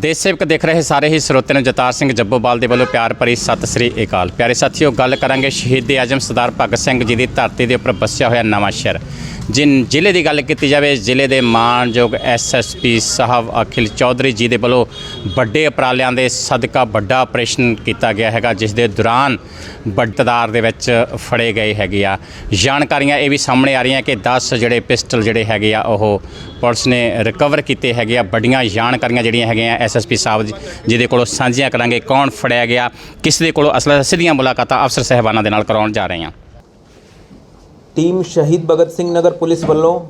ਦੇਸ਼ ਸੇਵਕ ਦੇਖ ਰਹੇ ਸਾਰੇ ਹੀ ਸਰੋਤਿਆਂ ਨੂੰ ਜਤਾਰ ਸਿੰਘ ਜੱਬੋਵਾਲ ਦੇ ਵੱਲੋਂ ਪਿਆਰ ਭਰੀ ਸਤਿ ਸ੍ਰੀ ਅਕਾਲ। ਪਿਆਰੇ ਸਾਥੀਓ, ਗੱਲ ਕਰਾਂਗੇ ਸ਼ਹੀਦ ਆਜਮ ਸਰਦਾਰ ਭਗਤ ਸਿੰਘ ਜੀ ਦੀ ਧਰਤੀ ਦੇ ਉੱਪਰ ਵਸਿਆ ਹੋਇਆ ਨਵਾਂ ਸ਼ਹਿਰ। ਜਿਨ ਜ਼ਿਲ੍ਹੇ ਦੀ ਗੱਲ ਕੀਤੀ ਜਾਵੇ, ਜ਼ਿਲ੍ਹੇ ਦੇ ਮਾਨਯੋਗ ਐਸਐਸਪੀ ਸਾਹਿਬ ਅਖਿਲ ਚੌਧਰੀ ਜੀ ਦੇ ਵੱਲੋਂ ਵੱਡੇ ਉਪਰਾਲਿਆਂ ਦੇ ਸਦਕਾ ਵੱਡਾ ਆਪਰੇਸ਼ਨ ਕੀਤਾ ਗਿਆ ਹੈਗਾ, ਜਿਸ ਦੇ ਦੌਰਾਨ ਵੱਡਦਾਰ ਦੇ ਵਿੱਚ ਫੜੇ ਗਏ ਹੈਗੇ ਆ। ਜਾਣਕਾਰੀਆਂ ਇਹ ਵੀ ਸਾਹਮਣੇ ਆ ਰਹੀਆਂ ਕਿ 10 ਜਿਹੜੇ ਪਿਸਟਲ ਜਿਹੜੇ ਹੈਗੇ ਆ, ਉਹ ਪੁਲਿਸ ਨੇ ਰਿਕਵਰ ਕੀਤੇ ਹੈਗੇ ਆ। ਵੱਡੀਆਂ ਜਾਣਕਾਰੀਆਂ ਜਿਹੜੀਆਂ ਹੈਗੀਆਂ ਐਸਐਸਪੀ ਸਾਹਿਬ ਜਿਹਦੇ ਕੋਲੋਂ ਸਾਂਝੀਆਂ ਕਰਾਂਗੇ ਕੌਣ ਫੜਿਆ ਗਿਆ, ਕਿਸ ਦੇ ਕੋਲੋਂ ਅਸਲ ਸਿੱਧੀਆਂ ਮੁਲਾਕਾਤਾਂ ਅਫਸਰ ਸਹਿਬਾਨਾਂ ਦੇ ਨਾਲ ਕਰਾਉਣ ਜਾ ਰਹੇ ਹਾਂ। ਟੀਮ ਸ਼ਹੀਦ ਭਗਤ ਸਿੰਘ ਨਗਰ ਪੁਲਿਸ ਵੱਲੋਂ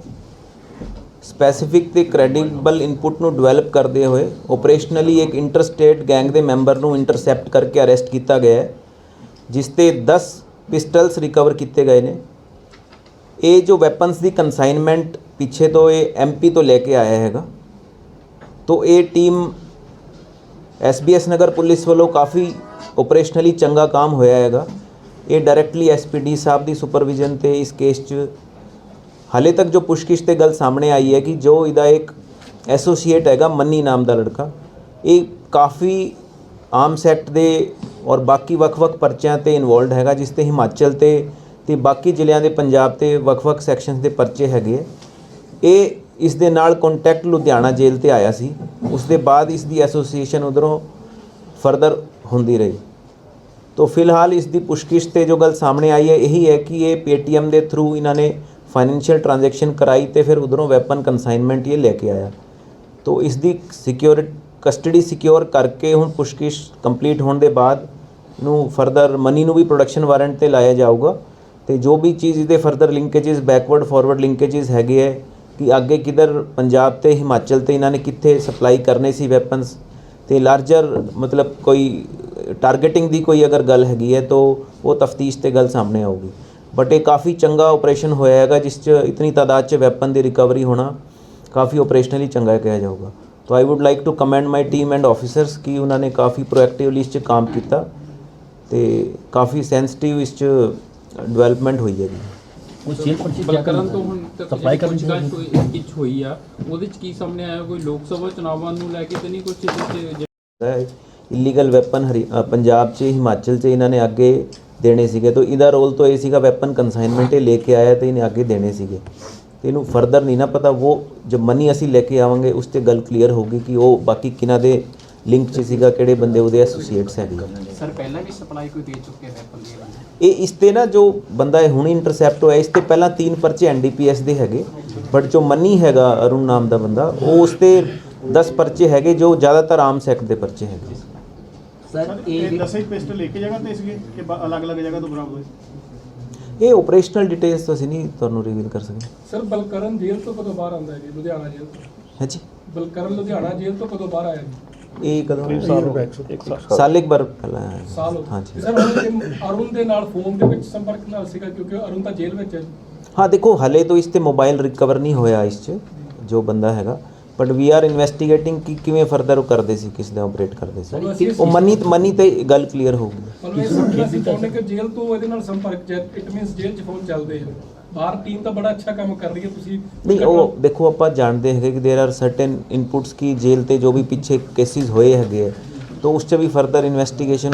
ਸਪੈਸੀਫਿਕ ਤੇ ਕ੍ਰੈਡੀਬਲ ਇਨਪੁਟ ਨੂੰ ਡਿਵੈਲਪ ਕਰਦੇ ਹੋਏ ਆਪਰੇਸ਼ਨਲੀ ਇੱਕ ਇੰਟਰਸਟੇਟ ਗੈਂਗ ਦੇ ਮੈਂਬਰ ਨੂੰ ਇੰਟਰਸੈਪਟ ਕਰਕੇ ਅਰੈਸਟ ਕੀਤਾ ਗਿਆ ਹੈ ਜਿਸ ਤੇ 10 ਪਿਸਟਲਸ ਰਿਕਵਰ ਕੀਤੇ ਗਏ ਨੇ ਇਹ ਜੋ ਵੈਪਨਸ ਦੀ ਕਨਸਾਈਨਮੈਂਟ ਪਿੱਛੇ ਤੋਂ ਇਹ ਐਮਪੀ ਤੋਂ ਲੈ ਕੇ ਆਇਆ ਹੈਗਾ ਤੋਂ ਇਹ ਟੀਮ ਐਸਬੀਐਸ ਨਗਰ ਪੁਲਿਸ ਵੱਲੋਂ ਕਾਫੀ ਆਪਰੇਸ਼ਨਲੀ ਚੰਗਾ ਕੰਮ ਹੋਇਆ ਹੈਗਾ ਇਹ ਡਾਇਰੈਕਟਲੀ ਐਸਪੀਡੀ ਸਾਹਿਬ ਦੀ ਸੁਪਰਵਿਜ਼ਨ ਤੇ ਇਸ ਕੇਸ 'ਚ ਹਾਲੇ ਤੱਕ ਜੋ ਪੁੱਛਗਿੱਛ ਤੇ ਗੱਲ ਸਾਹਮਣੇ ਆਈ ਹੈ ਕਿ ਜੋ ਇਹਦਾ ਇੱਕ ਐਸੋਸੀਏਟ ਹੈਗਾ ਮੰਨੀ ਨਾਮ ਦਾ ਲੜਕਾ, ਇਹ ਕਾਫੀ ਆਮ ਸੈਕਟ ਦੇ ਔਰ ਬਾਕੀ ਵੱਖ-ਵੱਖ ਪਰਚਿਆਂ ਤੇ ਇਨਵੋਲਡ ਹੈਗਾ, ਜਿਸ ਤੇ ਹਿਮਾਚਲ ਤੇ ਤੇ ਬਾਕੀ ਜ਼ਿਲ੍ਹਿਆਂ ਦੇ ਪੰਜਾਬ ਤੇ ਵੱਖ-ਵੱਖ ਸੈਕਸ਼ਨਸ ਦੇ ਪਰਚੇ ਹੈਗੇ ਹੈ। ਇਹ ਇਸ ਦੇ ਨਾਲ ਕੰਟੈਕਟ ਲੁਧਿਆਣਾ ਜੇਲ੍ਹ ਤੇ ਆਇਆ ਸੀ ਉਸ ਦੇ ਬਾਅਦ ਇਸ ਦੀ ਐਸੋਸੀਏਸ਼ਨ ਉਧਰੋਂ ਫਰਦਰ ਹੁੰਦੀ ਰਹੀ ਤੋ ਫਿਲਹਾਲ ਇਸ ਦੀ ਪੁਸ਼ਕਿਸ਼ ਤੇ ਜੋ ਗੱਲ ਸਾਹਮਣੇ ਆਈ ਹੈ, ਇਹੀ ਹੈ ਕਿ ਇਹ ਪੇਟੀਐਮ ਦੇ ਥਰੂ ਇਹਨਾਂ ਨੇ ਫਾਈਨੈਂਸ਼ੀਅਲ ਟ੍ਰਾਂਜੈਕਸ਼ਨ ਕਰਾਈ ਤੇ ਫਿਰ ਉਧਰੋਂ ਵੈਪਨ ਕਨਸਾਈਨਮੈਂਟ ਇਹ ਲੈ ਕੇ ਆਇਆ। ਤੋ ਇਸ ਦੀ ਸਿਕਿਉਰਿਟੀ ਕਸਟਡੀ ਸਿਕਿਉਰ ਕਰਕੇ ਹੁਣ ਪੁਸ਼ਕਿਸ਼ ਕੰਪਲੀਟ ਹੋਣ ਦੇ ਬਾਅਦ ਨੂੰ ਫਰਦਰ ਮਨੀ ਨੂੰ ਵੀ ਪ੍ਰੋਡਕਸ਼ਨ ਵਾਰੰਟ ਤੇ ਲਾਇਆ ਜਾਊਗਾ। ਤੇ ਜੋ ਵੀ ਚੀਜ਼ ਇਹਦੇ further linkages backward forward linkages ਹੈਗੇ ਹੈ ਕਿ ਅੱਗੇ ਕਿਧਰ ਪੰਜਾਬ ਤੇ ਹਿਮਾਚਲ ਤੇ ਇਹਨਾਂ ਨੇ ਕਿੱਥੇ ਸਪਲਾਈ ਕਰਨੇ ਸੀ ਵੈਪਨਸ ਤੇ ਲਾਰਜਰ ਮਤਲਬ ਕੋਈ ਟਾਰਗੇਟਿੰਗ ਦੀ ਕੋਈ ਅਗਰ ਗੱਲ ਹੈਗੀ ਹੈ ਤਾਂ ਉਹ ਤਫਤੀਸ਼ ਤੇ ਗੱਲ ਸਾਹਮਣੇ ਆਊਗੀ। ਬਟ ਇਹ ਕਾਫੀ ਚੰਗਾ ਆਪਰੇਸ਼ਨ ਹੋਇਆ ਹੈਗਾ ਜਿਸ 'ਚ ਇਤਨੀ ਤਾਦਾਦ 'ਚ ਵੈਪਨ ਦੀ ਰਿਕਵਰੀ ਹੋਣਾ ਕਾਫੀ ਆਪਰੇਸ਼ਨਲੀ ਚੰਗਾ ਕਿਹਾ ਜਾਊਗਾ। ਤਾਂ I would like to commend my team and officers ਕਿ ਉਹਨਾਂ ਨੇ ਕਾਫੀ ਪ੍ਰੋਐਕਟਿਵਲੀ ਇਸ 'ਚ ਕੰਮ ਕੀਤਾ ਤੇ ਕਾਫੀ ਸੈਂਸਿਟਿਵ ਇਸ 'ਚ ਡਿਵੈਲਪਮੈਂਟ ਹੋਈ ਹੈ ਜੀ ਉਹ ਜੇਲ੍ਹ ਪਰਚੀ ਬਲਕਰਨ ਤੋਂ ਹੁਣ ਸਪਲਾਈ ਕਰਨ ਪੁੱਛਗਿੱਛ ਹੋਈ ਕਿਛ ਹੋਈ ਆ ਉਹਦੇ ਚ ਕੀ ਸਾਹਮਣੇ ਆਇਆ? ਕੋਈ ਲੋਕ ਸਭਾ ਚੁਣਾਵਾਂ ਨੂੰ ਲੈ ਕੇ ਤੇ ਨਹੀਂ ਕੁਝ ਇਹਦੇ ਚ ਇਲੀਗਲ ਵੈਪਨ ਹਰੀ ਪੰਜਾਬ 'ਚ ਹਿਮਾਚਲ 'ਚ ਇਹਨਾਂ ਨੇ ਅੱਗੇ ਦੇਣੇ ਸੀਗੇ। ਤਾਂ ਇਹਦਾ ਰੋਲ ਤਾਂ ਇਹ ਸੀਗਾ ਵੈਪਨ ਕਨਸਾਈਨਮੈਂਟ ਇਹ ਲੈ ਕੇ ਆਇਆ ਤੇ ਇਹਨੇ ਅੱਗੇ ਦੇਣੇ ਸੀਗੇ। ਤੇ ਇਹਨੂੰ ਫਰਦਰ ਨਹੀਂ ਨਾ ਪਤਾ ਉਹ ਜਦ ਮਨੀ ਅਸੀਂ ਲੈ ਕੇ ਆਵਾਂਗੇ ਉਸ ਤੇ ਗੱਲ ਕਲੀਅਰ ਹੋਗੀ ਕਿ ਉਹ ਬਾਕੀ ਕਿਨਾਂ ਦੇ ਲਿੰਕ 'ਚ ਸੀਗਾ ਕਿਹੜੇ ਬੰਦੇ ਉਹਦੇ ਐਸੋਸੀਏਟਸ ਹੈਗੇ। ਸਰ ਪਹਿਲਾਂ ਵੀ ਸਪਲਾਈ ਕੋਈ ਦੇ ਚੁੱਕੇ ਵੈਪਨ ਇਹ ਇਸ ਤੇ ਨਾ ਜੋ ਬੰਦਾ ਇਹ ਹੁਣ ਇੰਟਰਸੈਪਟ ਹੋਇਆ ਇਸ ਤੇ ਪਹਿਲਾਂ ਤਿੰਨ ਪਰਚੇ ਐਨਡੀਪੀਐਸ ਦੇ ਹੈਗੇ। ਬਟ ਜੋ ਮੰਨੀ ਹੈਗਾ ਅਰੁਣ ਨਾਮ ਦਾ ਬੰਦਾ ਉਹ ਉਸ ਤੇ 10 ਪਰਚੇ ਹੈਗੇ ਜੋ ਜ਼ਿਆਦਾਤਰ ਆਮ ਸੈਕਟ ਦੇ ਪਰਚੇ ਹੈਗੇ। ਸਰ ਇਹ ਇਹ ਦਸੇ ਪਿਸਟਲ ਇੱਕ ਜਗ੍ਹਾ ਤੇ ਸੀਗੇ ਕਿ ਬ- ਅਲੱਗ-ਅਲੱਗ ਜਗ੍ਹਾ ਤੋਂ ਬਰਾਮਦ ਹੋਏ? ਇਹ ਆਪਰੇਸ਼ਨਲ ਡਿਟੇਲਸ ਤਾਂ ਅਸੀਂ ਨਹੀਂ ਤੁਹਾਨੂੰ ਰਿਵੀਲ ਕਰ ਸਕਦੇ। ਸਰ ਬਲਕਰਨ ਜੇਲ੍ਹ ਤੋਂ ਕਦੋਂ ਬਾਹਰ ਆਉਂਦਾ ਹੈ ਜੀ? ਲੁਧਿਆਣਾ ਜੇਲ੍ਹ ਤੋਂ। ਹੈ ਜੀ ਬਲਕਰਨ ਲੁਧਿਆਣਾ ਜੇਲ੍ਹ ਤੋਂ ਕਦੋਂ ਬਾਹਰ ਆਇਆ ਜੀ? ਇਹ ਕਦੋਂ ਸਾਲ ਇੱਕ ਬਾਰ ਪਹਿਲਾਂ ਆਇਆ ਜੀ। ਸਾਲ ਹੋ ਹਾਂਜੀ। ਸਰ ਹੁਣ ਇਹ ਅਰੁਣ ਦੇ ਨਾਲ ਫੋਨ ਦੇ ਵਿੱਚ ਸੰਪਰਕ ਨਾਲ ਸੀਗਾ ਕਿਉਂਕਿ ਅਰੁਣ ਤਾਂ ਜੇਲ੍ਹ ਵਿੱਚ ਹੈ। ਜੀ। ਹਾਂ ਦੇਖੋ ਹਲੇ ਤੋਂ ਇਸ ਤੇ ਮੋਬਾਈਲ ਰਿਕਵਰ ਨਹੀਂ ਹੋਇਆ ਇਸ 'ਚ ਜੋ ਬੰਦਾ ਹੈਗਾ। ਬਟ ਵੀ ਆਰ ਇਨਵੈਸਟੀਗੇਟਿੰਗ ਕਿ ਕਿਵੇਂ ਫਰਦਰ ਉਹ ਕਰਦੇ ਸੀ ਕਿਸ ਨੇ ਆਪਰੇਟ ਕਰਦੇ ਸੀ। ਉਹ ਮਨੀ ਮਨੀ ਤੇ ਗੱਲ ਕਲੀਅਰ ਹੋ ਗਈ ਕਿ ਜੇਲ੍ਹ ਤੋਂ ਇਹਦੇ ਨਾਲ ਸੰਪਰਕ ਇਟ ਮੀਨਸ ਜੇਲ੍ਹ 'ਚ ਫੋਨ ਚੱਲਦੇ ਹਨ ਬਾਹਰ ਟੀਮ ਤਾਂ ਬੜਾ ਅੱਛਾ ਕੰਮ ਕਰ ਰਹੀ ਹੈ। ਤੁਸੀਂ ਨਹੀਂ ਉਹ ਦੇਖੋ ਆਪਾਂ ਜਾਣਦੇ ਹੈਗੇ ਕਿ देयर ਆਰ ਸਰਟਨ ਇਨਪੁਟਸ ਕੀ ਜੇਲ੍ਹ ਤੇ ਜੋ ਵੀ ਪਿੱਛੇ ਕੇਸਿਸ ਹੋਏ ਹੈਗੇ तो उस भी फर्दर इन्वेस्टिगेशन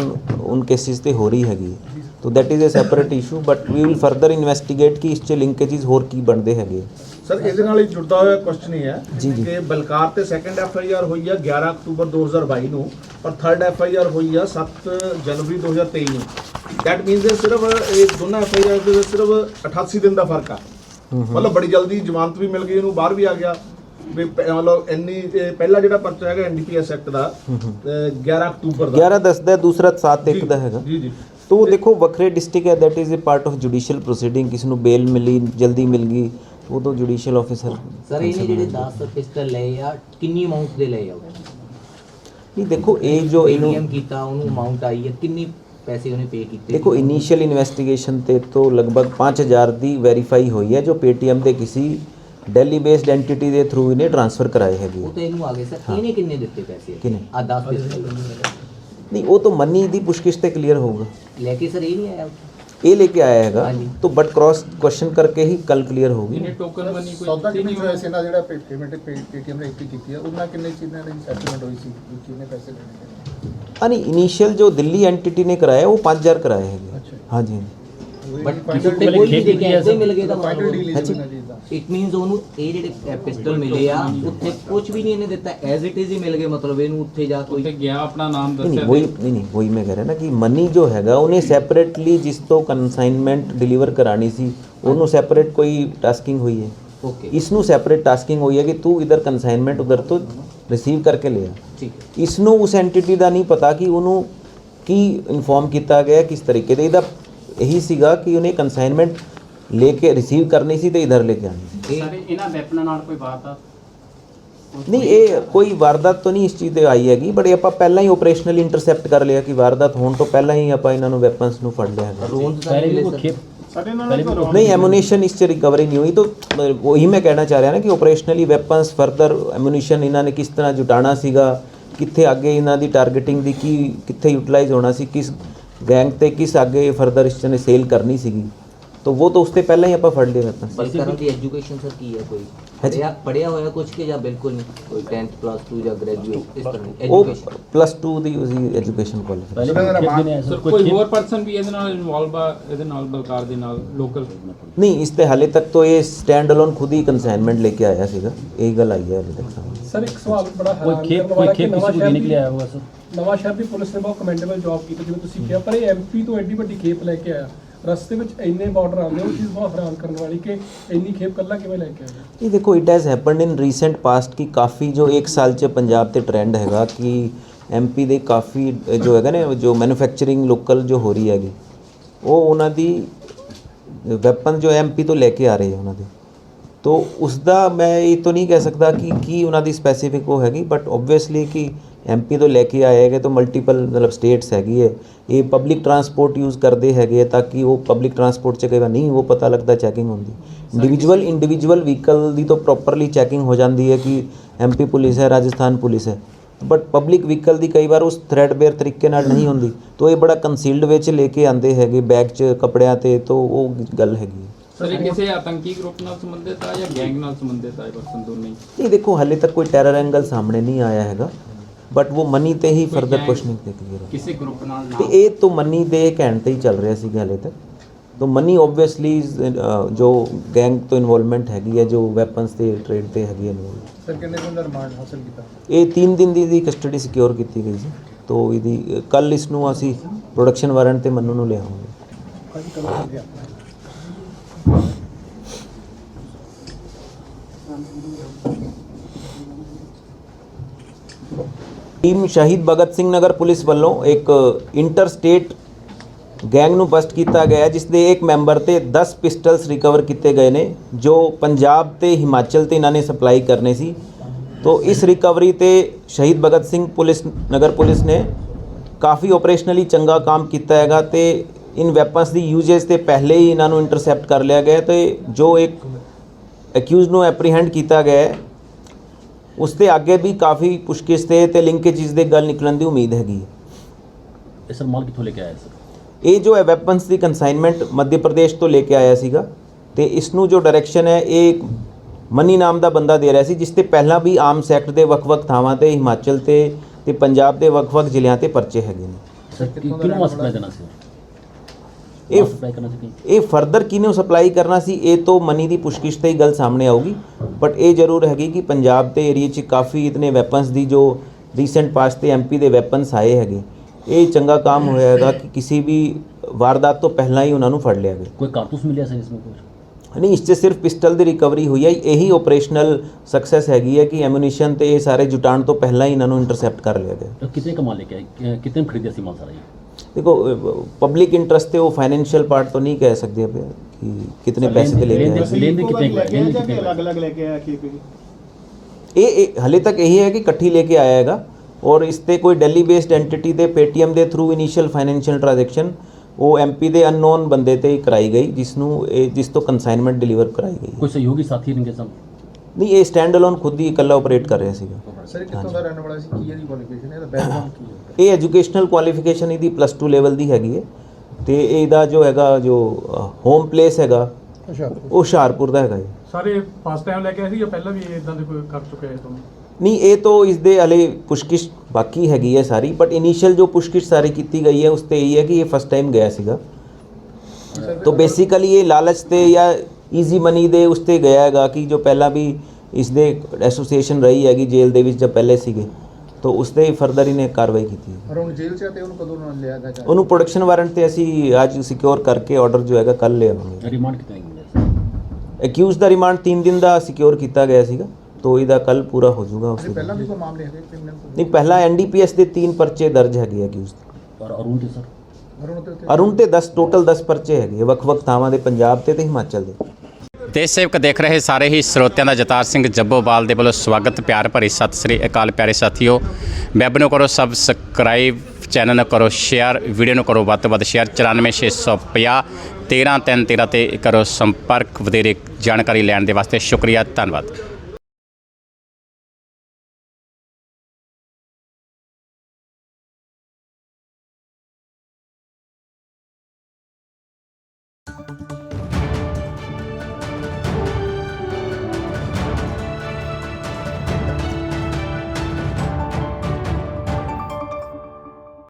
उन केसेस ਹੋ ਰਹੀ ਹੈਗੀ हैगी तो that is a separate issue but we will further investigate कि इस लिंकेजेस होर की बनते है ਸਰ ਇਹਦੇ ਨਾਲ ਹੀ ਜੁੜਦਾ ਹੋਇਆ ਕੁਐਸਚਨ ਹੈ ਜੀ। ਕਿ ਬਲਕਾਰ ਤੇ ਸੈਕੰਡ ਐਫ ਆਈ ਆਰ ਹੋਈ ਆ 11 ਅਕਤੂਬਰ 2022 ਨੂੰ ਪਰ ਥਰਡ ਐਫ ਆਈ ਆਰ ਹੋਈ ਆ 7 ਜਨਵਰੀ 2023 ਨੂੰ। ਦੈਟ ਮੀਨਸ ਇਹ ਸਿਰਫ ਇਹ ਦੋਨਾਂ ਐਫ ਆਈ ਆਰ ਦੇ ਵਿੱਚ ਸਿਰਫ 88 ਦਿਨ ਦਾ ਫ਼ਰਕ ਆ। ਮਤਲਬ ਬੜੀ ਜਲਦੀ ਜ਼ਮਾਨਤ ਵੀ ਮਿਲ ਗਈ ਇਹਨੂੰ ਬਾਹਰ ਵੀ ਆ ਗਿਆ। ਵੀ ਮਤਲਬ ਇੰਨੀ ਪਹਿਲਾ ਜਿਹੜਾ ਪਰਚਾ ਹੈਗਾ ਐਨਡੀਪੀਐਸ ਐਕਟ ਦਾ ਅਹ 11 ਅਕਤੂਬਰ ਦਾ। 11 10 ਦਾ ਦੂਸਰਾ 7 1 ਦਾ ਹੈਗਾ। ਜੀ ਜੀ। ਤੋ ਦੇਖੋ ਵੱਖਰੇ ਡਿਸਟ੍ਰਿਕਟ ਹੈ that is a part of judicial proceeding ਕਿਸ ਨੂੰ ਬੇਲ ਮਿਲੀ ਜਲਦੀ ਮਿਲ ਗਈ। ਉਹ ਤਾਂ ਜੁਡੀਸ਼ੀਅਲ ਆਫੀਸਰ ਸਰ ਇਹਨੇ ਜਿਹੜੇ 10 ਪਿਸਟਲ ਲਏ ਆ ਕਿੰਨੀ ਅਮਾਉਂਟ ਦੇ ਲਏ ਆ ਨਹੀਂ ਦੇਖੋ ਇਹ ਜੋ ਪੇਟੀਐਮ ਇਹਨੂੰ ਕੀਤਾ ਉਹਨੂੰ ਅਮਾਉਂਟ ਆਈ ਹੈ ਕਿੰਨੀ ਪੈਸੇ ਉਹਨੇ ਪੇ ਕੀਤੇ? ਦੇਖੋ ਇਨੀਸ਼ੀਅਲ ਇਨਵੈਸਟੀਗੇਸ਼ਨ ਤੇ ਤੋਂ ਲਗਭਗ 5000 ਦੀ ਵੈਰੀਫਾਈ ਹੋਈ ਹੈ ਜੋ Paytm ਦੇ ਕਿਸੇ ਦਿੱਲੀ ਬੇਸਡ ਐਂਟੀਟੀ ਦੇ ਥਰੂ ਇਹਨੇ ਟ੍ਰਾਂਸਫਰ ਕਰਾਏ ਹੈਗੇ ਉਹ ਤਾਂ ਇਹਨੂੰ ਆ ਗਏ ਸਰ ਇਹਨੇ ਕਿੰਨੇ ਦਿੱਤੇ ਪੈਸੇ? ਕਿਹਨੇ? ਆ 10 ਪਿਸਟਲ ਨਹੀਂ ਉਹ ਤਾਂ ਮੰਨੀ ਦੀ ਪੁੱਛਗਿੱਛ ਤੇ ਕਲੀਅਰ ਹੋਊਗਾ। ਲੈ ਕੇ ਸਰ ਇਹ ਨਹੀਂ ਆਇਆ ਉੱਥੇ? ਇਹ ਲੈ ਕੇ ਆਇਆ ਹੈਗਾ ਹਾਂਜੀ। तो बट क्रॉस क्वेश्चन करके ही कल क्लियर होगी ਇਹਨੇ ਟੋਕਨ ਬਣੀ ਕੋਈ ਸੌਦਾ ਦਿੱਤੀ ਕਿੰਨੀ ਨਹੀਂ ਹੋਇਆ ਸੀ ਨਾ ਜਿਹੜਾ ਪੇਮੈਂਟ ਪੇਟੀਐਮ ਨੇ ਇੱਕ ਕੀਤੀ ਹੈ ਉਹਨਾਂ ਕਿੰਨੇ ਚੀਜ਼ਾਂ ਦੀ ਸੈਟਲਮੈਂਟ ਹੋਈ ਸੀ ਕਿੰਨੇ ਪੈਸੇ ਲੈਣੇ हाँ नहीं इनिशियल जो दिल्ली एंटिटी ने कराया वो पाँच हजार कराए हैं हाँ जी हाँ जी ਬਟ ਕਿਸੇ ਤੇ ਕੋਈ ਵੀ ਦੇ ਕੇ ਐਸੇ ਮਿਲ ਗਏ ਤਾਂ ਫਾਈਨਲ ਡੀਲ ਹਾਂਜੀ। ਇਟ ਮੀਨਸ ਉਹਨੂੰ ਇਹ ਜਿਹੜੇ ਪਿਸਟਲ ਮਿਲੇ ਆ ਉੱਥੇ ਕੁਝ ਵੀ ਨਹੀਂ ਇਹਨੇ ਦਿੱਤਾ ਐਜ਼ ਇਟ ਇਜ਼ ਹੀ ਮਿਲ ਗਏ ਮਤਲਬ ਇਹਨੂੰ ਉੱਥੇ ਜਾ ਕੋਈ ਉੱਥੇ ਗਿਆ ਆਪਣਾ ਨਾਮ ਦੱਸਿਆ ਨਹੀਂ ਨਹੀਂ ਨਹੀਂ ਵਹੀ ਮੈਂ ਕਹਿ ਰਿਹਾ ਨਾ ਕਿ ਮਨੀ ਜੋ ਹੈਗਾ ਉਹਨੇ ਸੈਪਰੇਟਲੀ ਜਿਸ ਤੋਂ ਕਨਸਾਈਨਮੈਂਟ ਡਿਲੀਵਰ ਕਰਾਣੀ ਸੀ ਉਹਨੂੰ ਸੈਪਰੇਟ ਕੋਈ ਟਾਸਕਿੰਗ ਹੋਈ ਹੈ। ਓਕੇ ਇਸ ਨੂੰ ਸੈਪਰੇਟ ਟਾਸਕਿੰਗ ਹੋਈ ਹੈ ਕਿ ਤੂੰ ਇਧਰ ਕਨਸਾਈਨਮੈਂਟ ਉਧਰ ਤੋਂ ਰਿਸੀਵ ਕਰਕੇ ਲਿਆ। ਠੀਕ ਇਸ ਨੂੰ ਉਸ ਐਂਟੀਟੀ ਦਾ ਨਹੀਂ ਪਤਾ ਕਿ ਉਹਨੂੰ ਕੀ ਇਨਫੋਰਮ ਕੀਤਾ ਗਿਆ ਕਿਸ ਤਰੀਕੇ ਦੇ। ਇਹਦਾ ਇਹੀ ਸੀਗਾ ਕਿ ਉਹਨੇ ਕਨਸਾਈਨਮੈਂਟ ਲੈ ਕੇ ਰਿਸੀਵ ਕਰਨੀ ਸੀ ਤੇ ਇਧਰ ਲੈ ਕੇ ਆਣੀ ਸੀ। ਇਹਨਾਂ ਵੈਪਨਾਂ ਨਾਲ ਕੋਈ ਵਾਰਦਾਤ ਨਹੀਂ ਇਹ ਕੋਈ ਵਾਰਦਾਤ ਤਾਂ ਨਹੀਂ ਇਸ ਚੀਜ਼ ਤੇ ਆਈ ਹੈਗੀ ਬਟ ਆਪਾਂ ਪਹਿਲਾਂ ਹੀ ਆਪਰੇਸ਼ਨਲ ਇੰਟਰਸੈਪਟ ਕਰ ਲਿਆ ਕਿ ਵਾਰਦਾਤ ਹੋਣ ਤੋਂ ਪਹਿਲਾਂ ਹੀ ਆਪਾਂ ਇਹਨਾਂ ਨੂੰ ਵੈਪਨਸ ਨੂੰ ਫੜ ਲਿਆ ਹੈਗਾ। ਨਹੀਂ ਐਮੂਨੀਸ਼ਨ ਇਸ ਚ ਰਿਕਵਰੀ ਨਹੀਂ ਹੋਈ ਤਾਂ ਉਹੀ ਮੈਂ ਕਹਿਣਾ ਚਾਹ ਰਿਹਾ ਨਾ ਕਿ ਆਪਰੇਸ਼ਨਲੀ ਵੈਪਨਸ ਫਰਦਰ ਐਮੂਨੀਸ਼ਨ ਇਹਨਾਂ ਨੇ ਕਿਸ ਤਰ੍ਹਾਂ ਜੁਟਾਣਾ ਸੀਗਾ ਕਿੱਥੇ ਅੱਗੇ ਇਹਨਾਂ ਦੀ ਟਾਰਗੇਟਿੰਗ ਦੀ ਕੀ ਕਿੱਥੇ ਯੂਟਿਲਾਈਜ਼ ਹੋਣਾ ਸੀ ਕਿਸ ਗੈਂਗ ਤੇ ਕਿਸ ਅੱਗੇ ਫਰਦਰ ਇਸ ਨੇ ਸੇਲ ਕਰਨੀ ਸੀਗੀ। ਤਾਂ ਉਹ ਤਾਂ ਉਸ ਤੋਂ ਪਹਿਲਾਂ ਹੀ ਆਪਾਂ ਫੜ ਲਏ ਵੈਪਨਸ ਬਲਕਰਨ ਦੀ ਐਜੂਕੇਸ਼ਨ ਸਰ ਕੀ ਹੈ ਕੋਈ ਪੜਿਆ ਪੜਿਆ ਹੋਇਆ ਕੁਝ ਕਿ ਜਾਂ ਬਿਲਕੁਲ ਨਹੀਂ ਕੋਈ 10th ਪਲੱਸ 2 ਜਾਂ ਗ੍ਰੈਜੂਏਟ ਇਸ ਤਰ੍ਹਾਂ ਦੀ ਉਹ ਐਜੂਕੇਸ਼ਨ ਪਲੱਸ 2 ਦੀ ਉਸਦੀ ਐਜੂਕੇਸ਼ਨ ਕੁਆਲੀਫਿਕੇਸ਼ਨ ਸਰ ਕੋਈ ਹੋਰ ਪਰਸਨ ਵੀ ਇਹਦੇ ਨਾਲ ਇਨਵੋਲਵ ਆ ਇਹਦੇ ਨਾਲ ਬਲਕਾਰ ਦੇ ਨਾਲ ਲੋਕਲ ਨਹੀਂ ਇਸ ਤੇ ਹਾਲੇ ਤੱਕ ਤਾਂ ਇਹ ਸਟੈਂਡ ਅਲੋਨ ਖੁਦ ਹੀ ਕੰਸਾਈਨਮੈਂਟ ਲੈ ਕੇ ਆਇਆ ਸੀਗਾ ਇਹ ਗੱਲ ਆਈ ਹੈ ਹਾਲੇ ਤੱਕ ਸਾਹਮਣੇ ਸਰ ਇੱਕ ਸਵਾਲ ਬੜਾ ਹੈਰਾਨ ਕਰਨ ਵਾਲਾ ਕਿ ਨਵਾਂ ਸ਼ਹਿਰ ਦੀ ਹੋਗਾ ਸਰ ਨਵਾਂ ਸ਼ਹਿਰ ਦੀ ਪੁਲਿਸ ਨੇ ਬਹੁਤ ਕਮੈਂਡੇਬਲ ਜੌਬ ਕੀਤੀ ਜਿਵੇਂ ਤੁਸੀਂ ਕਿਹਾ ਪਰ ਇਹ ਐਮਪੀ ਤੋਂ ਐਡੀ ਵੱਡੀ ਖੇਪ ਲੈ ਕੇ ਆਇਆ ਰਸਤੇ ਵਿੱਚ ਇੰਨੇ ਬਾਰਡਰ ਆਉਂਦੇ ਉਹ ਚੀਜ਼ ਬਹੁਤ ਹੈਰਾਨ ਕਰਨ ਵਾਲੀ ਕਿ ਇੰਨੀ ਖੇਪ ਕੱਲਾ ਕਿਵੇਂ ਲੈ ਕੇ ਆਇਆ ਇਹ ਦੇਖੋ it has happened in recent past ਕਿ ਕਾਫੀ ਜੋ ਇੱਕ ਸਾਲ ਚ ਪੰਜਾਬ ਤੇ ਟ੍ਰੈਂਡ ਹੈਗਾ ਕਿ ਐਮਪੀ ਦੇ ਕਾਫੀ ਜੋ ਹੈਗਾ ਨਾ, ਜੋ ਮੈਨੂਫੈਕਚਰਿੰਗ ਲੋਕਲ ਜੋ ਹੋ ਰਹੀ ਹੈਗੀ, ਉਹ ਉਹਨਾਂ ਦੀ ਵੈਪਨ ਜੋ ਐਮਪੀ ਤੋਂ ਲੈ ਕੇ ਆ ਰਹੇ ਉਹਨਾਂ ਦੇ। ਤੋ ਉਸ ਦਾ ਮੈਂ ਇਹ ਤੋਂ ਨਹੀਂ ਕਹਿ ਸਕਦਾ ਕਿ ਕੀ ਉਹਨਾਂ ਦੀ ਸਪੈਸੀਫਿਕ ਉਹ ਹੈਗੀ ਬਟ ਆਬਵੀਅਸਲੀ ਕਿ ਐਮਪੀ ਤੋਂ ਲੈ ਕੇ ਆਏ ਹੈਗੇ ਤਾਂ ਮਲਟੀਪਲ ਮਤਲਬ ਸਟੇਟਸ ਹੈਗੀ ਹੈ। ਇਹ ਪਬਲਿਕ ਟਰਾਂਸਪੋਰਟ ਯੂਜ਼ ਕਰਦੇ ਹੈਗੇ ਤਾਂ ਕਿ ਉਹ ਪਬਲਿਕ ਟਰਾਂਸਪੋਰਟ 'ਚ ਕਈ ਵਾਰ ਨਹੀਂ ਉਹ ਪਤਾ ਲੱਗਦਾ ਚੈਕਿੰਗ ਹੁੰਦੀ। ਇੰਡੀਵਿਜੂਅਲ ਇੰਡੀਵਿਜੂਅਲ ਵਹੀਕਲ ਦੀ ਤਾਂ ਪ੍ਰੋਪਰਲੀ ਚੈਕਿੰਗ ਹੋ ਜਾਂਦੀ ਹੈ ਕਿ ਐਮਪੀ ਪੁਲਿਸ ਹੈ ਰਾਜਸਥਾਨ ਪੁਲਿਸ ਹੈ। ਬਟ ਪਬਲਿਕ ਵਹੀਕਲ ਦੀ ਕਈ ਵਾਰ ਉਸ ਥ੍ਰੈਡਬੇਅਰ ਤਰੀਕੇ ਨਾਲ ਨਹੀਂ ਹੁੰਦੀ। ਤਾਂ ਇਹ ਬੜਾ ਕੰਸੀਲਡ ਵਿੱਚ ਲੈ ਕੇ ਆਂਦੇ ਹੈਗੇ ਬੈਗ 'ਚ ਕੱਪੜਿਆਂ ਤੇ ਤਾਂ ਉਹ ਗੱਲ ਹੈਗੀ ਹੈ। ਸਰ ਇਹ ਕਿਸੇ ਆਤੰਕੀ ਗਰੁੱਪ ਨਾਲ ਸੰਬੰਧਿਤ ਆ ਜਾਂ ਗੈਂਗ ਨਾਲ ਸੰਬੰਧਿਤ ਆ ਇਹ ਪਰਸਨ ਦੋਨੇ ਹੀ? ਇਹ ਦੇਖੋ ਹਾਲੇ ਤੱਕ ਕੋਈ ਟੈਰਰ ਐਂਗਲ ਸਾਹਮਣੇ ਨਹੀਂ ਆਇਆ ਹੈਗਾ। ਬਟ ਉਹ ਮਨੀ ਤੇ ਹੀ ਫਰਦਰ ਕੁਐਸਚਨਿੰਗ ਤੇ ਕਲੀਅਰ ਹੈ ਕਿਸੇ ਗਰੁੱਪ ਨਾਲ ਤੇ ਇਹ ਤਾਂ ਮਨੀ ਦੇ ਕਹਿਣ ਤੇ ਹੀ ਚੱਲ ਰਿਹਾ ਸੀ ਹਾਲੇ ਤੱਕ ਤਾਂ ਮਨੀ ਆਬਵੀਅਸਲੀ ਜੋ ਗੈਂਗ ਤੋਂ ਇਨਵੋਲਵਮੈਂਟ ਹੈਗੀ ਹੈ ਜੋ ਵੈਪਨਸ ਤੇ ਟ੍ਰੇਡ ਤੇ ਹੈਗੀ ਹੈ। ਸਰ ਕਿੰਨੇ ਦਿਨ ਦਾ ਰਿਮਾਂਡ ਹਾਸਲ ਕੀਤਾ ਇਹ 3 ਦਿਨ ਦੀ ਦੀ ਕਸਟਡੀ ਸਿਕਿਉਰ ਕੀਤੀ ਗਈ ਸੀ ਤੋਂ ਇਹਦੀ ਕੱਲ ਇਸ ਨੂੰ ਅਸੀਂ ਪ੍ਰੋਡਕਸ਼ਨ ਵਾਰੰਟ ਤੇ ਮੰਨੂ ਨੂੰ ਲਿਆਵਾਂਗੇ ਟੀਮ ਸ਼ਹੀਦ ਭਗਤ ਸਿੰਘ ਨਗਰ ਪੁਲਿਸ ਵੱਲੋਂ ਇੱਕ ਇੰਟਰ ਸਟੇਟ ਗੈਂਗ ਨੂੰ ਬਸਟ ਕੀਤਾ ਗਿਆ ਜਿਸ ਦੇ ਇੱਕ ਮੈਂਬਰ ਤੇ 10 ਪਿਸਟਲਸ ਰਿਕਵਰ ਕੀਤੇ ਗਏ ਨੇ, ਜੋ ਪੰਜਾਬ ਤੇ ਹਿਮਾਚਲ ਤੇ ਇਹਨਾਂ ਨੇ ਸਪਲਾਈ ਕਰਨੇ ਸੀ। ਤੋਂ ਇਸ ਰਿਕਵਰੀ ਤੇ ਸ਼ਹੀਦ ਭਗਤ ਸਿੰਘ ਪੁਲਿਸ, ਨਗਰ ਪੁਲਿਸ ਨੇ ਕਾਫੀ ਆਪਰੇਸ਼ਨਲੀ ਚੰਗਾ ਕੰਮ ਕੀਤਾ ਹੈਗਾ ਤੇ ਇਨ ਵੈਪਨਸ ਦੀ ਯੂਜੇਜ ਤੇ ਪਹਿਲੇ ਹੀ ਇਹਨਾਂ ਨੂੰ ਇੰਟਰਸੈਪਟ ਕਰ ਲਿਆ ਗਿਆ ਹੈ ਤੇ ਜੋ ਇੱਕ ਅਕਿਊਜ਼ ਨੂੰ ਐਪਰੀਹੈਂਡ ਕੀਤਾ ਗਿਆ ਹੈ ਉਸ ਤੇ ਅੱਗੇ ਵੀ ਕਾਫੀ ਪੁੱਛਗਿੱਛ ਤੇ ਤੇ ਲਿੰਕੇਜਸ ਦੇ ਗੱਲ ਨਿਕਲਣ ਦੀ ਉਮੀਦ ਹੈਗੀ ਹੈ। ਇਹ ਸਰ ਮਾਲ ਕਿੱਥੋਂ ਲੈ ਕੇ ਆਇਆ ਸਰ ਇਹ ਜੋ ਹੈ ਵੈਪਨਸ ਦੀ ਕੰਸਾਈਨਮੈਂਟ ਮੱਧ ਪ੍ਰਦੇਸ਼ ਤੋਂ ਲੈ ਕੇ ਆਇਆ ਸੀਗਾ ਤੇ ਇਸ ਨੂੰ ਜੋ ਡਾਇਰੈਕਸ਼ਨ ਹੈ ਇਹ ਮਨੀ ਨਾਮ ਦਾ ਬੰਦਾ ਦੇ ਰਿਹਾ ਸੀ ਜਿਸ ਤੇ ਪਹਿਲਾਂ ਵੀ ਆਰਮਸ ਐਕਟ ਦੇ ਵੱਖ-ਵੱਖ ਥਾਵਾਂ ਤੇ ਹਿਮਾਚਲ ਤੇ ਤੇ ਪੰਜਾਬ ਦੇ ਵੱਖ-ਵੱਖ ਜ਼ਿਲ੍ਹਿਆਂ ਤੇ ਪਰਚੇ ਹੈਗੇ ਨੇ। ਸਰ ਕਿਹਨੂੰ ਮਾਲ ਸਪਲਾਈ ਕਰਨਾ ਸੀ? ਇਹ ਸਪਲਾਈ ਕਰਨਾ ਸੀ ਇਹ ਫਰਦਰ ਕਿਹਨੂੰ ਸਪਲਾਈ ਕਰਨਾ ਸੀ? ਇਹ ਤੋਂ ਮਨੀ ਦੀ ਪੁਸ਼ਕਿਸ਼ ਤੇ ਹੀ ਗੱਲ ਸਾਹਮਣੇ ਆਊਗੀ। ਬਟ ਇਹ ਜ਼ਰੂਰ ਹੈਗੀ ਕਿ ਪੰਜਾਬ ਦੇ ਏਰੀਆ 'ਚ ਕਾਫੀ ਇਤਨੇ ਵੈਪਨਸ ਦੀ ਜੋ ਰੀਸੈਂਟ ਪਾਸਟ ਤੇ ਐਮਪੀ ਦੇ ਵੈਪਨਸ ਆਏ ਹੈਗੇ। ਇਹ ਚੰਗਾ ਕੰਮ ਹੋਇਆ ਹੈਗਾ ਕਿ ਕਿਸੇ ਵੀ ਵਾਰਦਾਤ ਤੋਂ ਪਹਿਲਾਂ ਹੀ ਉਹਨਾਂ ਨੂੰ ਫੜ ਲਿਆ ਗਿਆ। ਕੋਈ ਕਾਰਤੂਸ ਮਿਲਿਆ ਸਰ ਇਸ ਵਿੱਚ ਕੋਈ? ਨਹੀਂ ਇਸ 'ਚ ਸਿਰਫ ਪਿਸਟਲ ਦੀ ਰਿਕਵਰੀ ਹੋਈ ਹੈ। ਇਹੀ ਆਪਰੇਸ਼ਨਲ ਸਕਸੈਸ ਹੈਗੀ ਹੈ ਕਿ ਐਮੂਨੀਸ਼ਨ ਤੇ ਇਹ ਸਾਰੇ ਜੁਟਾਣ ਤੋਂ ਪਹਿਲਾਂ ਹੀ ਇਹਨਾਂ ਨੂੰ ਇੰਟਰਸੈਪਟ ਕਰ ਲਿਆ ਗਿਆ। ਕਿਤੇ ਕਮਾ ਲੈ ਕੇ ਕਿਤੇ ਖਰੀਦਿਆ ਸੀ ਮਾਲ ਸਾਰਾ ਇਹ ਦੇਖੋ ਪਬਲਿਕ ਇੰਟਰਸਟ ਤੇ ਉਹ ਫਾਈਨੈਂਸ਼ੀਅਲ ਪਾਰਟ ਤੋਂ ਨਹੀਂ ਕਹਿ ਸਕਦੇ ਆਪਾਂ ਕਿ ਕਿੰਨੇ ਪੈਸੇ ਦੇ ਲੈ ਕੇ ਆਏ। ਲੈਂਦੇ ਕਿੰਨੇ ਲੈਂਦੇ ਕਿੰਨੇ ਅਲੱਗ-ਅਲੱਗ ਲੈ ਕੇ ਆਇਆ ਕੀ ਇਹ ਹਲੇ ਤੱਕ ਇਹੀ ਹੈ ਕਿ ਇਕੱਠੀ ਲੈ ਕੇ ਆਇਆ ਹੈਗਾ ਔਰ ਇਸ ਤੇ ਕੋਈ ਦਿੱਲੀ ਬੇਸਡ ਐਂਟੀਟੀ ਤੇ ਪੇਟੀਐਮ ਦੇ ਥਰੂ ਇਨੀਸ਼ੀਅਲ ਫਾਈਨੈਂਸ਼ੀਅਲ ਟ੍ਰਾਂਜੈਕਸ਼ਨ ਉਹ ਐਮਪੀ ਦੇ ਅਨਨੋਨ ਬੰਦੇ ਤੇ ਕਰਾਈ ਗਈ ਜਿਸ ਨੂੰ ਜਿਸ ਤੋਂ ਕਨਸਾਈਨਮੈਂਟ ਡਿਲੀਵਰ ਕਰਾਈ ਗਈ ਕੋਈ ਸਹਿਯੋਗੀ ਸਾਥੀ ਨਹੀਂ ਸਭ ਨਹੀਂ ਇਹ ਸਟੈਂਡ ਅਲੋਨ ਖੁਦ ਹੀ ਇਕੱਲਾ ਆਪਰੇਟ ਕਰ ਰਿਹਾ ਸੀਗਾ। ਸਰ ਕਿੱਥੋਂ ਦਾ ਰਹਿਣ ਵਾਲਾ ਸੀ? ਕੀ ਇਹਦੀ ਕੁਆਲੀਫਿਕੇਸ਼ਨ ਹੈ? ਇਹ ਐਜੂਕੇਸ਼ਨਲ ਕੁਆਲੀਫਿਕੇਸ਼ਨ ਇਹਦੀ ਪਲੱਸ 2 ਲੈਵਲ ਦੀ ਹੈਗੀ ਹੈ। ਤੇ ਇਹਦਾ ਜੋ ਹੈਗਾ ਜੋ ਹੋਮ ਪਲੇਸ ਹੈਗਾ ਉਹ ਹੁਸ਼ਿਆਰਪੁਰ ਦਾ ਹੈਗਾ ਜੀ। ਨਹੀਂ ਇਹ ਤੋਂ ਇਸ ਦੇ ਹਲੇ ਪੁਸ਼ਕਿਸ਼ ਬਾਕੀ ਹੈਗੀ ਹੈ ਸਾਰੀ ਬਟ ਇਨੀਸ਼ੀਅਲ ਜੋ ਪੁਸ਼ਕਿਸ਼ ਸਾਰੀ ਕੀਤੀ ਗਈ ਹੈ ਉਸ ਤੇ ਇਹ ਹੈ ਕਿ ਇਹ ਫਸਟ ਟਾਈਮ ਗਿਆ ਸੀਗਾ। ਤੋ ਬੇਸਿਕਲੀ ਇਹ ਲਾਲਚ ਤੇ ਜਾਂ ਈਜ਼ੀ ਮਨੀ ਦੇ ਉਸ ਤੇ ਗਿਆ ਹੈਗਾ ਕਿ ਜੋ ਪਹਿਲਾਂ ਵੀ ਇਸ ਦੇ ਐਸੋਸੀਏਸ਼ਨ ਰਹੀ ਹੈਗੀ ਜੇਲ੍ਹ ਦੇ ਵਿੱਚ ਜਾਂ ਪਹਿਲੇ ਸੀਗੇ ਤੋ ਉਸ ਤੇ ਫਰਦਰ ਇਹਨੇ ਕਾਰਵਾਈ ਕੀਤੀ ਹੈ। ਹੁਣ ਜੇਲ੍ਹ ਚ ਤੇ ਉਹਨੂੰ ਕਦੋਂ ਨਾਲ ਲਿਆ ਗਿਆ ਉਹਨੂੰ ਪ੍ਰੋਡਕਸ਼ਨ ਵਾਰੰਟ ਤੇ ਅਸੀਂ ਅੱਜ ਸਿਕਿਉਰ ਕਰਕੇ ਆਰਡਰ ਜੋ ਹੈਗਾ ਕੱਲ ਲਿਆਵਾਂਗੇ ਰਿਮਾਂਡ ਕਿਤਾ ਐਕਿਊਜ਼ ਦਾ ਰਿਮਾਂਡ 3 ਦਿਨ ਦਾ ਸਿਕਿਉਰ ਕੀਤਾ ਗਿਆ ਸੀਗਾ ਤੋ ਇਹਦਾ ਕੱਲ ਪੂਰਾ ਹੋ ਜਾਊਗਾ ਉਸ ਪਹਿਲਾਂ ਵੀ ਕੋਈ ਮਾਮਲੇ ਹੈਗੇ ਕ੍ਰਿਮੀਨਲ ਨਹੀਂ ਪਹਿਲਾਂ ਐਨਡੀਪੀਐਸ ਦੇ ਤਿੰਨ ਪਰਚੇ ਦਰਜ ਹੈਗੇ ਐਕਿਊਜ਼ ਦੇ ਔਰ ਅਰੁਣ ਤੇ ਸਰ? ਅਰੁਣ ਤੇ 10 ਟੋਟਲ 10 ਪਰਚੇ ਹੈਗੇ ਵੱਖ-ਵੱਖ ਥਾਵਾਂ ਦੇ ਪੰਜਾਬ ਤੇ ਤੇ ਹਿਮਾਚਲ ਦੇ। ਦੇਸ਼ ਸੇਵਕ ਦੇਖ ਰਹੇ ਸਾਰੇ ਹੀ ਸਰੋਤਿਆਂ ਦਾ ਜਤਾਰ ਸਿੰਘ ਜੱਬੋਵਾਲ ਦੇ ਵੱਲੋਂ ਸਵਾਗਤ, ਪਿਆਰ ਭਰੀ ਸਤਿ ਸ੍ਰੀ ਅਕਾਲ ਪਿਆਰੇ ਸਾਥੀਓ। ਵੈਬ ਨੂੰ ਕਰੋ ਸਬਸਕ੍ਰਾਈਬ ਚੈਨਲ ਨੂੰ ਕਰੋ ਸ਼ੇਅਰ ਵੀਡੀਓ ਨੂੰ ਕਰੋ ਵੱਧ ਤੋਂ ਵੱਧ ਸ਼ੇਅਰ 94650 13313 ਤੇ ਕਰੋ ਸੰਪਰਕ, ਵਧੇਰੇ ਜਾਣਕਾਰੀ ਲੈਣ ਦੇ ਵਾਸਤੇ ਸ਼ੁਕਰੀਆ, ਧੰਨਵਾਦ।